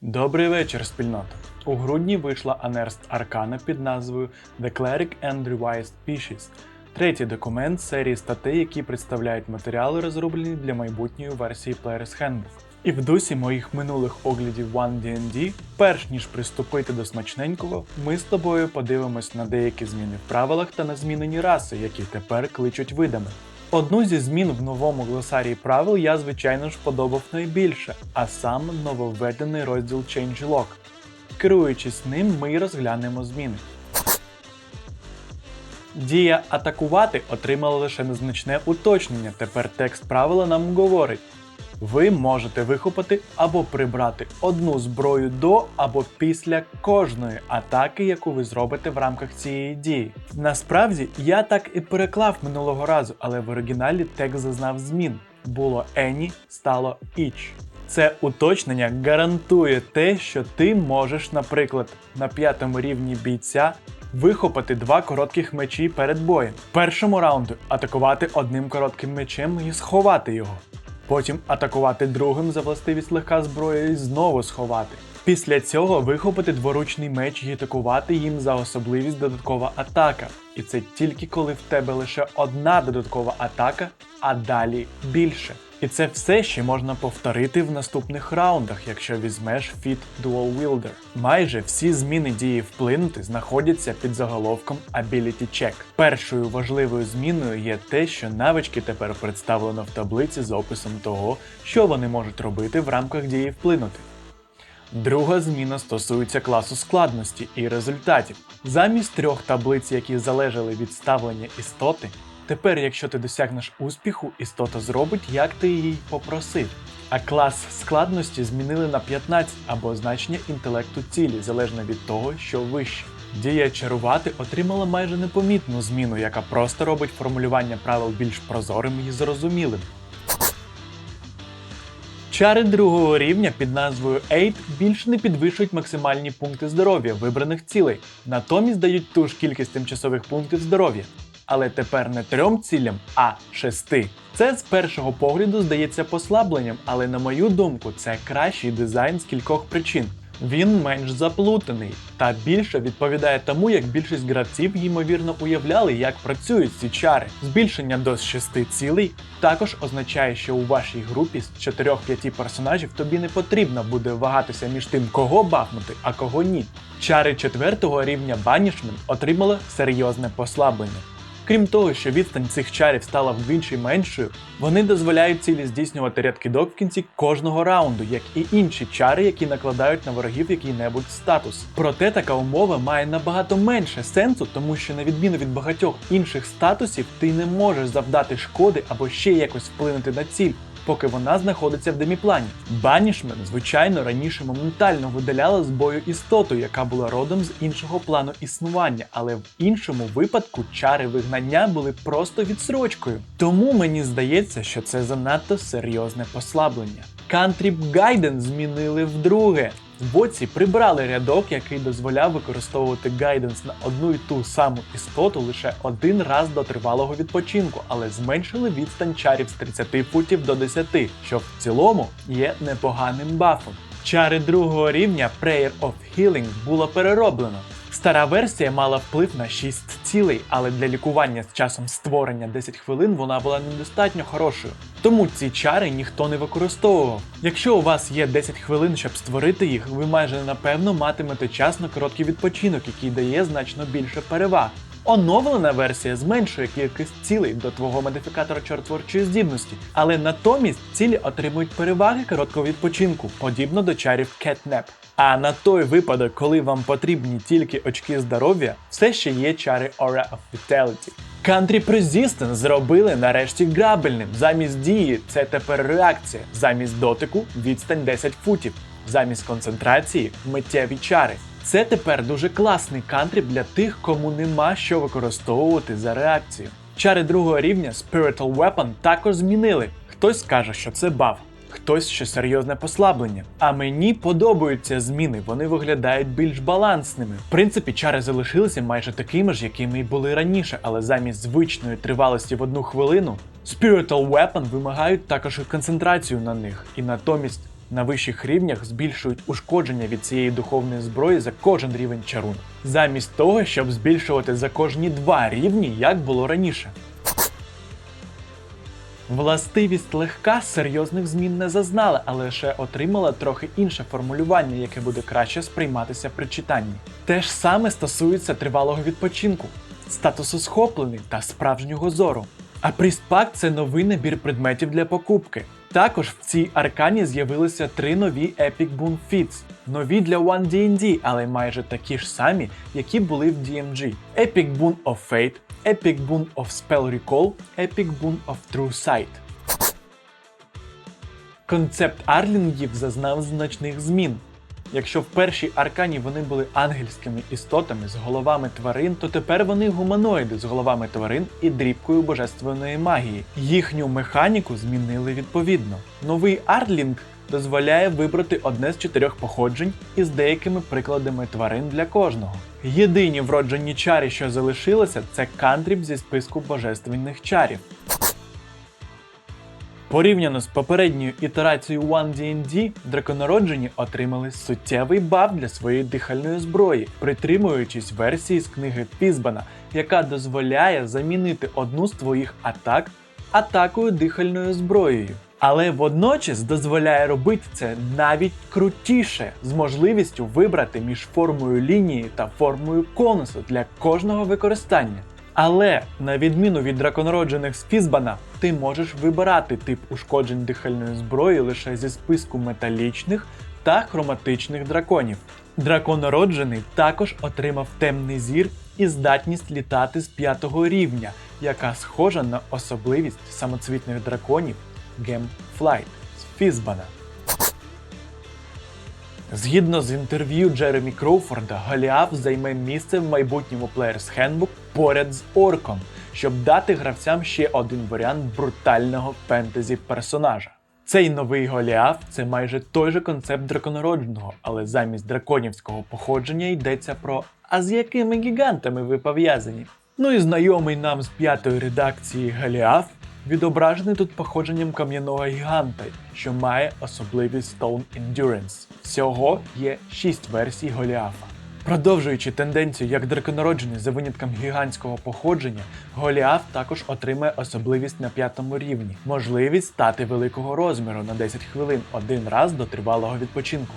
Добрий вечір, спільнота. У грудні вийшла Anerst Arcana під назвою The Cleric and Revised Species, третій документ серії статей, які представляють матеріали, розроблені для майбутньої версії Player's Handbook. І в дусі моїх минулих оглядів One D&D, перш ніж приступити до смачненького, ми з тобою подивимось на деякі зміни в правилах та на змінені раси, які тепер кличуть видами. Одну зі змін в новому глосарії правил я, звичайно ж, подобав найбільше, а саме нововведений розділ Changelog. Керуючись ним, ми розглянемо зміни. Дія атакувати отримала лише незначне уточнення. Тепер текст правила нам говорить. Ви можете вихопити або прибрати одну зброю до або після кожної атаки, яку ви зробите в рамках цієї дії. Насправді я так і переклав минулого разу, але в оригіналі текст зазнав змін. Було Any, стало Each. Це уточнення гарантує те, що ти можеш, наприклад, на п'ятому рівні бійця вихопити два коротких мечі перед боєм. В першому раунду атакувати одним коротким мечем і сховати його. Потім атакувати другим за властивість легка зброя і знову сховати. Після цього вихопити дворучний меч і атакувати їм за особливість додаткова атака. І це тільки коли в тебе лише одна додаткова атака, а далі більше. І це все ще можна повторити в наступних раундах, якщо візьмеш Fit Dual Wielder. Майже всі зміни дії вплинути знаходяться під заголовком Ability Check. Першою важливою зміною є те, що навички тепер представлено в таблиці з описом того, що вони можуть робити в рамках дії вплинути. Друга зміна стосується класу складності і результатів. Замість трьох таблиць, які залежали від ставлення істоти, тепер, якщо ти досягнеш успіху, істота зробить, як ти її попросив. А клас складності змінили на 15 або значення інтелекту цілі, залежно від того, що вище. Дія чарувати отримала майже непомітну зміну, яка просто робить формулювання правил більш прозорим і зрозумілим. Чари другого рівня під назвою Aid більше не підвищують максимальні пункти здоров'я вибраних цілей, натомість дають ту ж кількість тимчасових пунктів здоров'я. Але тепер не трьом цілям, а шести. Це з першого погляду здається послабленням, але на мою думку, це кращий дизайн з кількох причин. Він менш заплутаний та більше відповідає тому, як більшість гравців ймовірно уявляли, як працюють ці чари. Збільшення до 6 цілей також означає, що у вашій групі з 4-5 персонажів тобі не потрібно буде вагатися між тим, кого бахнути, а кого ні. Чари четвертого рівня Banishment отримали серйозне послаблення. Крім того, що відстань цих чарів стала вдвічі меншою, вони дозволяють цілі здійснювати ряд кидок в кінці кожного раунду, як і інші чари, які накладають на ворогів який-небудь статус. Проте така умова має набагато менше сенсу, тому що на відміну від багатьох інших статусів, ти не можеш завдати шкоди або ще якось вплинути на ціль. Поки вона знаходиться в деміплані. Банішмент, звичайно, раніше моментально видаляла з бою істоту, яка була родом з іншого плану існування, але в іншому випадку чари вигнання були просто відсрочкою. Тому мені здається, що це занадто серйозне послаблення. Кантріп Гайден змінили вдруге. Боці прибрали рядок, який дозволяв використовувати гайденс на одну і ту саму істоту лише один раз до тривалого відпочинку, але зменшили відстань чарів з 30 футів до 10, що в цілому є непоганим бафом. Чари другого рівня Prayer of Healing було перероблено. Стара версія мала вплив на 6 цілей, але для лікування з часом створення 10 хвилин вона була недостатньо хорошою. Тому ці чари ніхто не використовував. Якщо у вас є 10 хвилин, щоб створити їх, ви майже напевно матимете час на короткий відпочинок, який дає значно більше переваг. Оновлена версія зменшує кількість цілей до твого модифікатора чортворчої здібності, але натомість цілі отримують переваги короткого відпочинку, подібно до чарів Catnap. А на той випадок, коли вам потрібні тільки очки здоров'я, все ще є чари Aura of Vitality. Country Persistence зробили нарешті грабельним. Замість дії це тепер реакція, замість дотику відстань 10 футів, замість концентрації миттєві чари. Це тепер дуже класний кантріп для тих, кому нема що використовувати за реакцію. Чари другого рівня Spiritual Weapon також змінили. Хтось скаже, що це баф, хтось що серйозне послаблення. А мені подобаються зміни, вони виглядають більш балансними. В принципі, чари залишилися майже такими ж, якими й були раніше, але замість звичної тривалості в одну хвилину, Spiritual Weapon вимагають також і концентрацію на них, і натомість На вищих рівнях збільшують ушкодження від цієї духовної зброї за кожен рівень чарун, замість того, щоб збільшувати за кожні два рівні, як було раніше. Властивість легка серйозних змін не зазнала, а лише отримала трохи інше формулювання, яке буде краще сприйматися при читанні. Те ж саме стосується тривалого відпочинку, статусу схоплений та справжнього зору. А Пріспак це новий набір предметів для покупки. Також в цій аркані з'явилися три нові Epic Boon Feats. Нові для One D&D, але майже такі ж самі, які були в DMG. Epic Boon of Fate, Epic Boon of Spell Recall, Epic Boon of True Sight. Концепт арлінгів зазнав значних змін. Якщо в першій аркані вони були ангельськими істотами з головами тварин, то тепер вони гуманоїди з головами тварин і дрібкою божественної магії. Їхню механіку змінили відповідно. Новий арлінг дозволяє вибрати одне з чотирьох походжень із деякими прикладами тварин для кожного. Єдині вроджені чарі, що залишилися, це кантріп зі списку божественних чарів. Порівняно з попередньою ітерацією One D&D, драконароджені отримали суттєвий баф для своєї дихальної зброї, притримуючись версії з книги Фізбана, яка дозволяє замінити одну з твоїх атак атакою дихальною зброєю. Але водночас дозволяє робити це навіть крутіше з можливістю вибрати між формою лінії та формою конусу для кожного використання. Але на відміну від драконароджених з Фізбана, ти можеш вибирати тип ушкоджень дихальної зброї лише зі списку металічних та хроматичних драконів. Драконароджений також отримав темний зір і здатність літати з п'ятого рівня, яка схожа на особливість самоцвітних драконів Гемфлайт з Фізбана. Згідно з інтерв'ю Джеремі Кроуфорда, Голіаф займе місце в майбутньому Player's Handbook поряд з орком, щоб дати гравцям ще один варіант брутального фентезі персонажа. Цей новий Голіаф це майже той же концепт драконародженого, але замість драконівського походження йдеться про а з якими гігантами ви пов'язані? Ну і знайомий нам з п'ятої редакції Голіаф відображений тут походженням кам'яного гіганта, що має особливість Stone Endurance. Всього є 6 версій Голіафа. Продовжуючи тенденцію як драконароджений за винятком гігантського походження, Голіаф також отримає особливість на п'ятому рівні, можливість стати великого розміру на 10 хвилин один раз до тривалого відпочинку.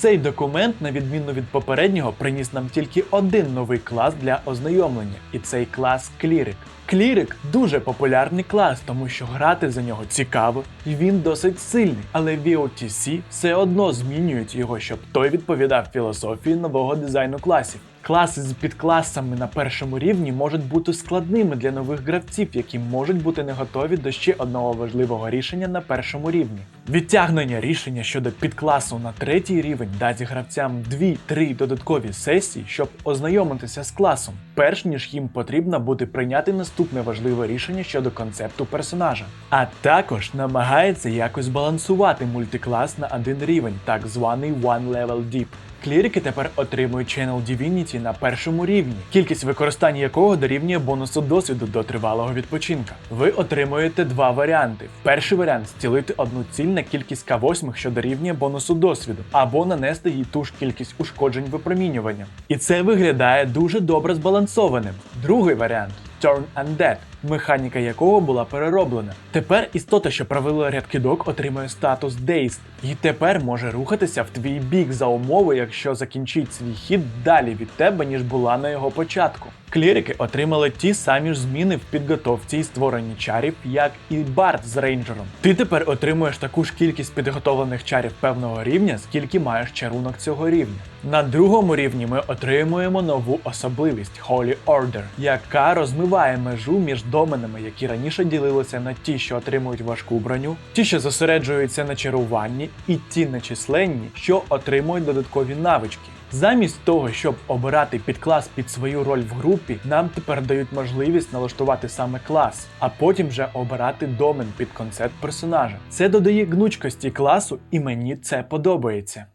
Цей документ, на відміну від попереднього, приніс нам тільки один новий клас для ознайомлення, і цей клас клірик. Клірик дуже популярний клас, тому що грати за нього цікаво і він досить сильний. Але VOTC все одно змінюють його, щоб той відповідав філософії нового дизайну класів. Класи з підкласами на першому рівні можуть бути складними для нових гравців, які можуть бути не готові до ще одного важливого рішення на першому рівні. Відтягнення рішення щодо підкласу на третій рівень дасть гравцям 2-3 додаткові сесії, щоб ознайомитися з класом, перш ніж їм потрібно буде прийняти наступне важливе рішення щодо концепту персонажа. А також намагається якось балансувати мультиклас на один рівень, так званий One Level Deep. Клірики тепер отримують Channel Divinity на першому рівні, кількість використання якого дорівнює бонусу досвіду до тривалого відпочинка. Ви отримуєте два варіанти. Перший варіант зцілити одну ціль на кількість К8, що дорівнює бонусу досвіду, або нанести їй ту ж кількість ушкоджень випромінювання. І це виглядає дуже добре збалансованим. Другий варіант Turn Undead, механіка якого була перероблена. Тепер істота, що провела ряд кидок, отримує статус Dazed, і тепер може рухатися в твій бік за умови, якщо закінчить свій хід далі від тебе, ніж була на його початку. Клірики отримали ті самі ж зміни в підготовці і створенні чарів, як і Бард з рейнджером. Ти тепер отримуєш таку ж кількість підготовлених чарів певного рівня, скільки маєш чарунок цього рівня. На другому рівні ми отримуємо нову особливість Holy Order, яка розмиває межу між доменами, які раніше ділилися на ті, що отримують важку броню, ті, що зосереджуються на чаруванні, і ті нечисленні, що отримують додаткові навички. Замість того, щоб обирати підклас під свою роль в групі, нам тепер дають можливість налаштувати саме клас, а потім вже обирати домен під концепт персонажа. Це додає гнучкості класу, і мені це подобається.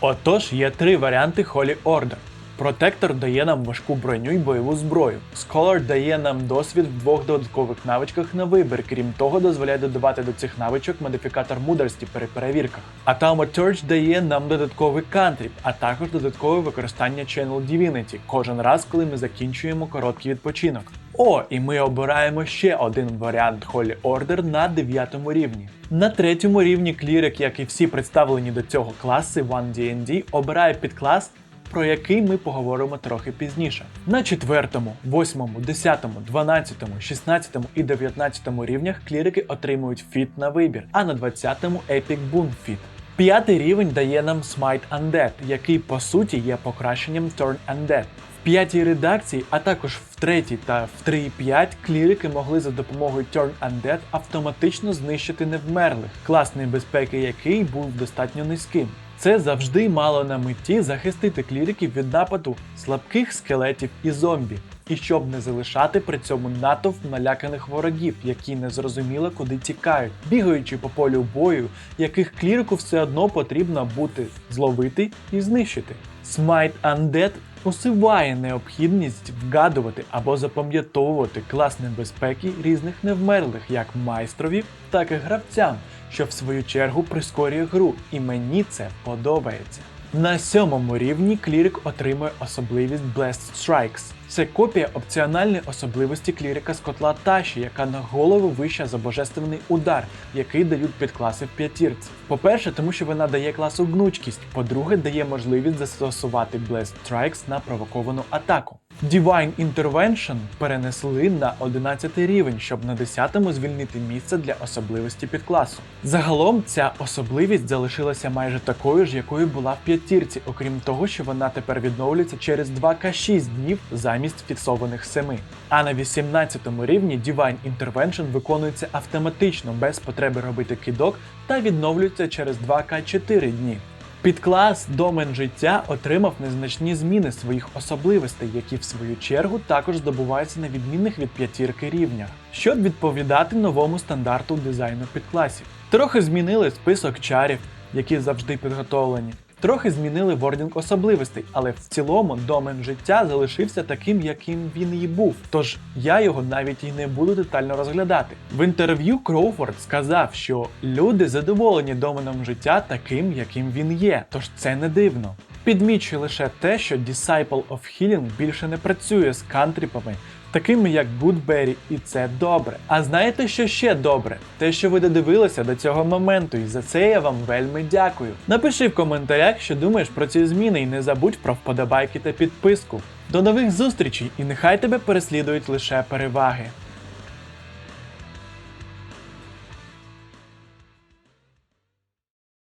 Отож, є три варіанти Holy Order. Протектор дає нам важку броню і бойову зброю. Scholar дає нам досвід в двох додаткових навичках на вибір. Крім того, дозволяє додавати до цих навичок модифікатор мудрості при перевірках. А Thaumaturge дає нам додатковий кантріп, а також додаткове використання Channel Divinity кожен раз, коли ми закінчуємо короткий відпочинок. О, і ми обираємо ще один варіант Holy Order на 9 рівні. На третьому рівні клірик, як і всі представлені до цього класи 1D&D, обирає підклас, про який ми поговоримо трохи пізніше. На четвертому, восьмому, десятому, дванадцятому, шістнадцятому і дев'ятнадцятому рівнях клірики отримують фіт на вибір, а на двадцятому Epic Boon Fit. П'ятий рівень дає нам Smite Undead, який по суті є покращенням Turn Undead. В п'ятій редакції, а також в третій та в 3.5 клірики могли за допомогою Turn Undead автоматично знищити невмерлих, клас небезпеки який був достатньо низьким. Це завжди мало на меті захистити кліриків від нападу слабких скелетів і зомбі, і щоб не залишати при цьому натовп наляканих ворогів, які не зрозуміло куди тікають, бігаючи по полю бою, яких клірику все одно потрібно бути зловити і знищити. Smite Undead усиває необхідність вгадувати або запам'ятовувати клас небезпеки різних невмерлих, як майстрові, так і гравцям, що в свою чергу прискорює гру, і мені це подобається. На сьомому рівні клірик отримує особливість Blessed Strikes. Це копія опціональної особливості клірика з котла Таші, яка на голову вища за божественний удар, який дають підкласи в п'ятірці. По-перше, тому що вона дає класу гнучкість. По-друге, дає можливість застосувати Blessed Strikes на провоковану атаку. Divine Intervention перенесли на 11 рівень, щоб на 10-му звільнити місце для особливості підкласу. Загалом ця особливість залишилася майже такою ж, якою була в п'ятірці, окрім того, що вона тепер відновлюється через 2К6 днів замість фіксованих 7. А на 18-му рівні Divine Intervention виконується автоматично без потреби робити кидок та відновлюється через 2К4 дні. Підклас домен життя отримав незначні зміни своїх особливостей, які в свою чергу також здобуваються на відмінних від п'ятірки рівнях, щоб відповідати новому стандарту дизайну підкласів. Трохи змінили список чарів, які завжди підготовлені. Трохи змінили вордінг особливостей, але в цілому домен життя залишився таким, яким він і був. Тож я його навіть і не буду детально розглядати. В інтерв'ю Кроуфорд сказав, що люди задоволені доменом життя таким, яким він є. Тож це не дивно. Підмічу лише те, що Disciple of Healing більше не працює з кантріпами, такими як Goodberry, і це добре. А знаєте, що ще добре? Те, що ви додивилися до цього моменту, і за це я вам вельми дякую. Напиши в коментарях, що думаєш про ці зміни, і не забудь про вподобайки та підписку. До нових зустрічей, і нехай тебе переслідують лише переваги.